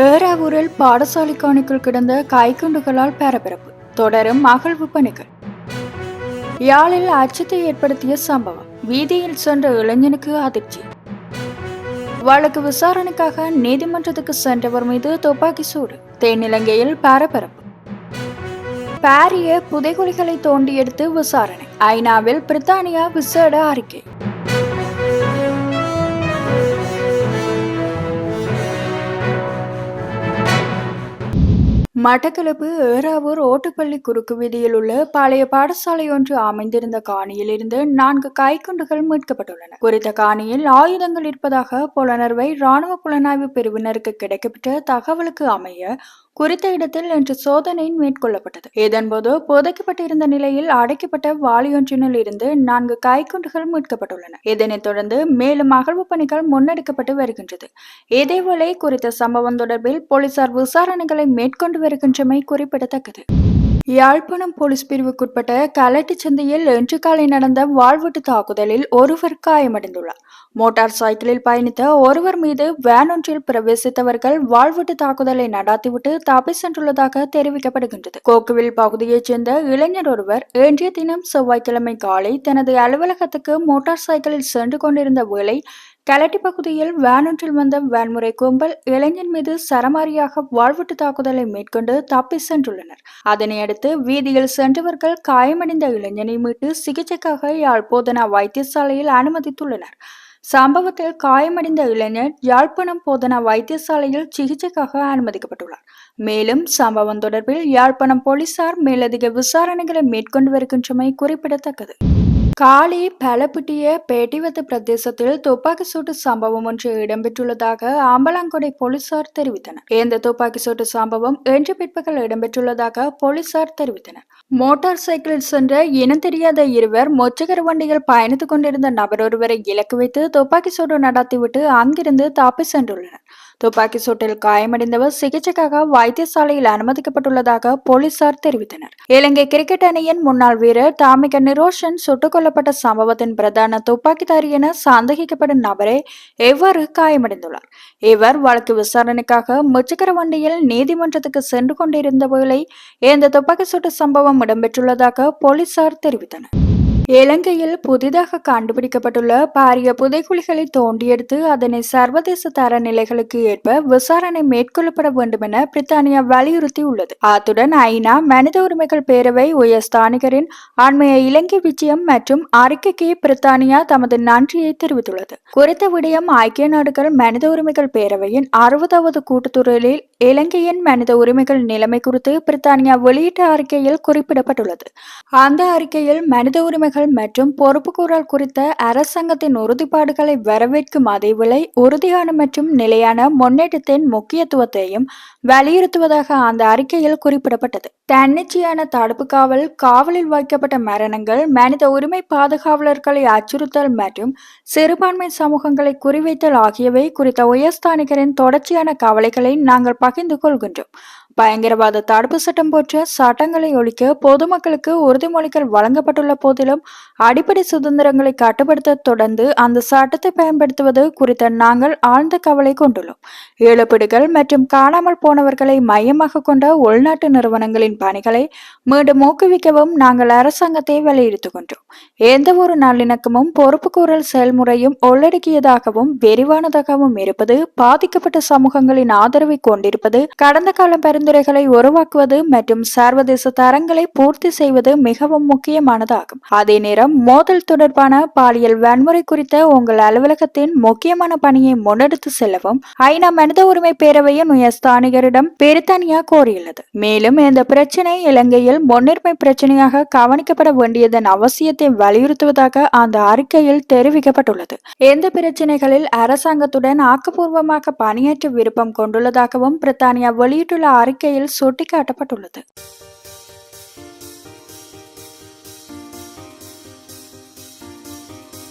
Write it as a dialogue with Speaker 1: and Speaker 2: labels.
Speaker 1: ஏறாவூரில் பாடசாலை காணிக்குள் கிடந்த கைக்குண்டுகளால் பரபரப்பு தொடரும் அகழ்வு பணிகள் யாழில் அச்சத்தை ஏற்படுத்திய சம்பவம். வீதியில் சென்ற இளைஞனுக்கு அதிர்ச்சி. வழக்கு விசாரணைக்காக நீதிமன்றத்துக்கு சென்றவர் மீது துப்பாக்கி சூடு. தென்னிலங்கையில் பரபரப்பு பாரிய புதைகுழிகளை தோண்டி எடுத்து விசாரணை. ஐநாவில் பிரித்தானியா விசேட அறிக்கை. மட்டக்களப்பு ஏறாவூர் ஓட்டுப்பள்ளி குறுக்கு வீதியில் உள்ள பழைய பாடசாலை ஒன்று அமைந்திருந்த காணியில் இருந்து நான்கு கைக்குண்டுகள் மீட்கப்பட்டுள்ளன. குறித்த காணியில் ஆயுதங்கள் இருப்பதாக புலனர்வை ராணுவ புலனாய்வு பிரிவினருக்கு கிடைக்கப்பட்ட தகவலுக்கு அமைய குறித்த இடத்தில் இன்று சோதனை மேற்கொள்ளப்பட்டது. இதன்போது புதைக்கப்பட்டிருந்த நிலையில் அடைக்கப்பட்ட வாளியொன்றினில் இருந்து நான்கு கைக்குண்டுகள் மீட்கப்பட்டுள்ளன. இதனைத் தொடர்ந்து மேலும் அகழ்வு பணிகள் முன்னெடுக்கப்பட்டு வருகின்றது. இதேவேளை குறித்த சம்பவம் தொடர்பில் போலீசார் விசாரணைகளை மேற்கொண்டு வருகின்றமை குறிப்பிடத்தக்கது. யாழ்ப்பாணம் போலீஸ் பிரிவுக்குட்பட்ட கலட்டி சந்தையில் இன்று காலை நடந்த வாழ்வெட்டு தாக்குதலில் ஒருவர் காயமடைந்துள்ளார். மோட்டார் சைக்கிளில் பயணித்த ஒருவர் மீது வேன் ஒன்றில் பிரவேசித்தவர்கள் வாழ்வெட்டு தாக்குதலை நடாத்திவிட்டு தப்பி சென்றுள்ளதாக தெரிவிக்கப்படுகின்றது. கோக்குவில் பகுதியைச் சேர்ந்த இளைஞர் ஒருவர் இன்றைய தினம் செவ்வாய்க்கிழமை காலை தனது அலுவலகத்துக்கு மோட்டார் சைக்கிளில் சென்று கொண்டிருந்த வேளை கலட்டி பகுதியில் வேனொன்றில் வந்த வேன்முறை கும்பல் இளைஞன் மீது சரமாரியாக வாழ்வெட்டு தாக்குதலை மேற்கொண்டு தப்பி சென்றுள்ளனர். அதனையடுத்து வீதியில் சென்றவர்கள் காயமடைந்த இளைஞனை மீட்டு சிகிச்சைக்காக யாழ் போதனா வைத்தியசாலையில் அனுமதித்துள்ளனர். சம்பவத்தில் காயமடைந்த இளைஞர் யாழ்ப்பாணம் போதனா வைத்தியசாலையில் சிகிச்சைக்காக அனுமதிக்கப்பட்டுள்ளார். மேலும் சம்பவம் தொடர்பில் யாழ்ப்பாணம் போலீசார் மேலதிக விசாரணைகளை மேற்கொண்டு வருகின்றமை குறிப்பிடத்தக்கது. காலி பலப்பிட்டிய பேட்டிவத்து பிரதேசத்தில் துப்பாக்கி சூட்டு சம்பவம் ஒன்று இடம்பெற்றுள்ளதாக ஆம்பலாங்கொடை போலீசார் தெரிவித்தனர். இந்த துப்பாக்கி சூட்டு சம்பவம் இன்று பிற்பகல் இடம்பெற்றுள்ளதாக போலீசார் தெரிவித்தனர். மோட்டார் சைக்கிளில் சென்ற இனம் தெரியாத இருவர் மொச்சகர வண்டியில் பயணித்துக் கொண்டிருந்த நபர் ஒருவரை இலக்கு வைத்து துப்பாக்கி சூடு நடத்திவிட்டு அங்கிருந்து தப்பி சென்றுள்ளனர். துப்பாக்கி சூட்டில் காயமடைந்தவர் சிகிச்சைக்காக வைத்தியசாலையில் அனுமதிக்கப்பட்டுள்ளதாக போலீசார் தெரிவித்தனர். இலங்கை கிரிக்கெட் அணியின் முன்னாள் வீரர் தாமிக நிரோஷன் சுட்டுக் கொல்லப்பட்ட சம்பவத்தின் பிரதான துப்பாக்கிதாரி என சந்தேகிக்கப்படும் நபரே எவ்வாறு காயமடைந்துள்ளார்? இவர் வழக்கு விசாரணைக்காக முச்சக்கர வண்டியில் நீதிமன்றத்துக்கு சென்று கொண்டிருந்த வேளை இந்த துப்பாக்கி சூட்டு சம்பவம் இடம்பெற்றுள்ளதாக போலீசார் தெரிவித்தனர். இலங்கையில் புதிதாக கண்டுபிடிக்கப்பட்டுள்ள பாரிய புதைக்குழிகளை தோண்டியெடுத்து அதனை சர்வதேச தர நிலைகளுக்கு ஏற்ப விசாரணை மேற்கொள்ளப்பட வேண்டும் என பிரித்தானியா வலியுறுத்தி உள்ளது அத்துடன் ஐநா மனித உரிமைகள் பேரவை உயர்ஸ்தானிகரின் அண்மைய இலங்கை விஜயம் மற்றும் அறிக்கைக்கு பிரித்தானியா தமது நன்றியை தெரிவித்துள்ளது. குறித்த விடயம் ஐக்கிய நாடுகள் மனித உரிமைகள் பேரவையின் அறுபதாவது கூட்டுத்துறையில் இலங்கையின் மனித உரிமைகள் நிலைமை குறித்து பிரித்தானியா வெளியிட்ட அறிக்கையில் குறிப்பிடப்பட்டுள்ளது. அந்த அறிக்கையில் மனித உரிமைகள் மற்றும் பொறுப்புக்கூறல் குறித்த அரசாங்கத்தின் உறுதிப்பாடுகளை வரவேற்கும் அதேவேளை உறுதியான மற்றும் நிலையான முன்னேற்றத்தின் முக்கியத்துவத்தையும் வலியுறுத்துவதாக அந்த அறிக்கையில் குறிப்பிடப்பட்டது. தன்னிச்சையான தடுப்பு காவல் காவலில் வைக்கப்பட்ட மரணங்கள் மனித உரிமை பாதுகாவலர்களை அச்சுறுத்தல் மற்றும் சிறுபான்மை சமூகங்களை குறிவைத்தல் ஆகியவை குறித்த உயர்ஸ்தானிகரின் தொடர்ச்சியான கவலைகளை நாங்கள் Pak in. பயங்கரவாத தடுப்பு சட்டம் போன்ற சட்டங்களை ஒழிக்க பொதுமக்களுக்கு உறுதிமொழிகள் வழங்கப்பட்டுள்ள போதிலும் அடிப்படை சுதந்திரங்களை கட்டுப்படுத்த தொடர்ந்து அந்த சட்டத்தை பயன்படுத்துவது குறித்த நாங்கள் ஆழ்ந்த கவலை கொண்டுள்ளோம். இழப்பீடுகள் மற்றும் காணாமல் போனவர்களை மையமாக கொண்ட உள்நாட்டு நிறுவனங்களின் பணிகளை மீண்டும் ஊக்குவிக்கவும் நாங்கள் அரசாங்கத்தை வலியுறுத்துகின்றோம் எந்த ஒரு நல்லிணக்கமும் பொறுப்புக்கூறல் செயல்முறையும் உள்ளடக்கியதாகவும் விரிவானதாகவும் இருப்பது பாதிக்கப்பட்ட சமூகங்களின் ஆதரவை கொண்டிருப்பது கடந்த கால பரிந்துரைகளை உருவாக்குவது மற்றும் சர்வதேச தரங்களை பூர்த்தி செய்வது மிகவும் முக்கியமானதாகும். அதே நேரம் மோதல் தொடர்பான பாலியல் வன்முறை குறித்த உங்கள் அலுவலகத்தின் முக்கியமான பணியை முன்னெடுத்து செல்லவும் ஐநா மனித உரிமை பேரவையின் உயர்ஸ்தானிகரிடம் பிரித்தானியா கோரியுள்ளது. மேலும் இந்த பிரச்சினை இலங்கையில் முன்னுரிமை பிரச்சனையாக கவனிக்கப்பட வேண்டியதன் அவசியத்தை வலியுறுத்துவதாக அந்த அறிக்கையில் தெரிவிக்கப்பட்டுள்ளது. எந்த பிரச்சனைகளில் அரசாங்கத்துடன் ஆக்கப்பூர்வமாக பணியாற்ற விருப்பம் கொண்டுள்ளதாகவும் பிரித்தானியா வெளியிட்டுள்ள அறிக்கையில் சுட்டிக்காட்டப்பட்டுள்ளது.